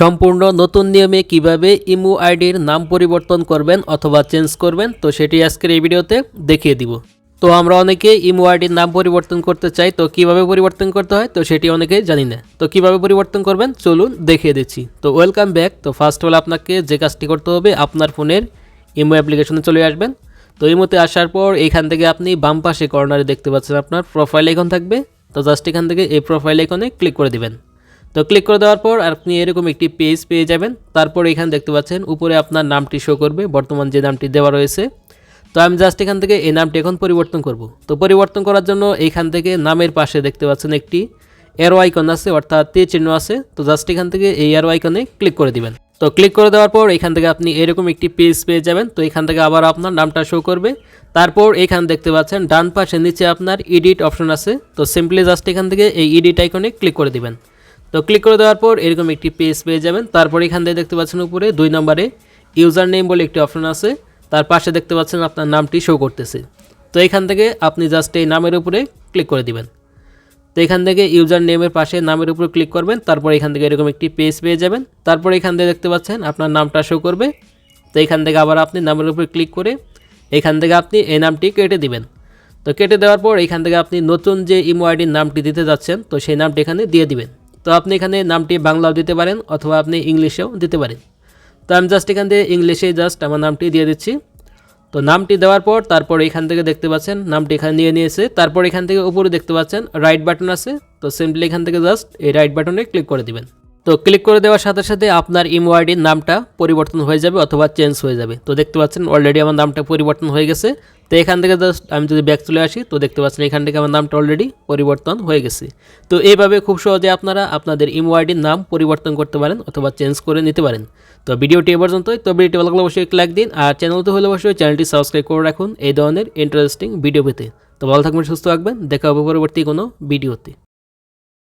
সম্পূর্ণ নতুন নিয়মে কীভাবে ইমো আইডির নাম পরিবর্তন করবেন অথবা চেঞ্জ করবেন, তো সেটি আজকের এই ভিডিওতে দেখিয়ে দিব। তো আমরা অনেকে ইমো আইডির নাম পরিবর্তন করতে চাই, তো কীভাবে পরিবর্তন করতে হয়? তো সেটি অনেকে জানি না। তো কীভাবে পরিবর্তন করবেন? চলুন দেখিয়ে দিচ্ছি। তো ওয়েলকাম ব্যাক। তো ফার্স্ট হল আপনাকে যে কাজটি করতে হবে, আপনার ফোনের ইমো অ্যাপ্লিকেশনে চলে আসবেন। তো ইমোতে আসার পর এখান থেকে আপনি বাম পাশে কর্নারে দেখতে পাচ্ছেন আপনার প্রোফাইল আইকন থাকবে। তো জাস্ট এখান থেকে এই প্রোফাইল আইকনে ক্লিক করে দিবেন। তো ক্লিক করে দেওয়ার পর আপনি এরকম একটি পেজ পেয়ে যাবেন। তারপর এখানে দেখতে পাচ্ছেন, উপরে আপনার নামটি শো করবে, বর্তমান যে নামটি দেওয়া রয়েছে। তো আমি জাস্ট এখান থেকে এই নামটি এখন পরিবর্তন করব। তো পরিবর্তন করার জন্য এখান থেকে নামের পাশে দেখতে পাচ্ছেন একটি এরো আইকন আছে, অর্থাৎ তীর চিহ্ন আছে। তো জাস্ট এখান থেকে এই এরো আইকনে ক্লিক করে দিবেন। তো ক্লিক করে দেওয়ার পর এখান থেকে আপনি এরকম একটি পেজ পেয়ে যাবেন। তো এখান থেকে আবার আপনার নামটা শো করবে। তারপর এখানে দেখতে পাচ্ছেন, ডান পাশে নিচে আপনার এডিট অপশন আছে। তো সিম্পলি জাস্ট এখান থেকে এই এডিট আইকনে ক্লিক করে দিবেন। তো ক্লিক করে দেওয়ার পর এরকম একটি পেজ পেয়ে যাবেন। তারপর এখান থেকে দেখতে পাচ্ছেন উপরে দুই নম্বরে ইউজার নেম বলে একটি অপশন আছে। তার পাশে দেখতে পাচ্ছেন আপনার নামটি শো করতেছে। তো এখান থেকে আপনি জাস্ট এই নামের উপরে ক্লিক করে দিবেন। তো এখান থেকে ইউজার নেমের পাশে নামের উপর ক্লিক করবেন। তারপর এখান থেকে এরকম একটি পেজ পেয়ে যাবেন। তারপর এখান থেকে দেখতে পাচ্ছেন আপনার নামটা শো করবে। তো এখান থেকে আবার আপনি নামের উপর ক্লিক করে এখান থেকে আপনি এই নামটি কেটে দিবেন। তো কেটে দেওয়ার পর এখান থেকে আপনি নতুন যে ইমো আইডির নামটি দিতে যাচ্ছেন, তো সেই নামটি এখানে দিয়ে দিবেন। তো আপনি এখানে নামটি বাংলাও দিতে পারেন অথবা আপনি ইংলিশেও দিতে পারেন। তো আমি জাস্ট এখান থেকে ইংলিশে জাস্ট আমার নামটি দিয়ে দিচ্ছি। তো নামটি দেওয়ার পর তারপর এখান থেকে দেখতে পাচ্ছেন, নামটি এখানে নিয়ে নিয়েছে। তারপর এখান থেকে উপরে দেখতে পাচ্ছেন রাইট বাটন আছে। তো সিম্পলি এখান থেকে জাস্ট এই রাইট বাটনে ক্লিক করে দিবেন। তো ক্লিক করে দেওয়ার সাথে সাথে আপনার ইমো আইডির নামটা পরিবর্তন হয়ে যাবে অথবা চেঞ্জ হয়ে যাবে। তো দেখতে পাচ্ছেন অলরেডি আমার নামটা পরিবর্তন হয়ে গেছে। তো এখান থেকে জাস্ট আমি যদি ব্যাক চলে আসি, তো দেখতে পাচ্ছেন এখান থেকে আমার নামটা অলরেডি পরিবর্তন হয়ে গেছে। তো এইভাবে খুব সহজে আপনারা আপনাদের ইমো আইডির নাম পরিবর্তন করতে পারেন অথবা চেঞ্জ করে নিতে পারেন। তো ভিডিওটি এ পর্যন্তই। তো ভিডিওটি ভালো লাগলে অবশ্যই লাইক দিন। আর চ্যানেলতে হলে অবশ্যই চ্যানেলটি সাবস্ক্রাইব করে রাখুন। এই ধরনের ইন্টারেস্টিং ভিডিও পেতে। তো ভালো থাকবেন, সুস্থ থাকবেন। দেখা হবে পরবর্তী কোনো ভিডিওতে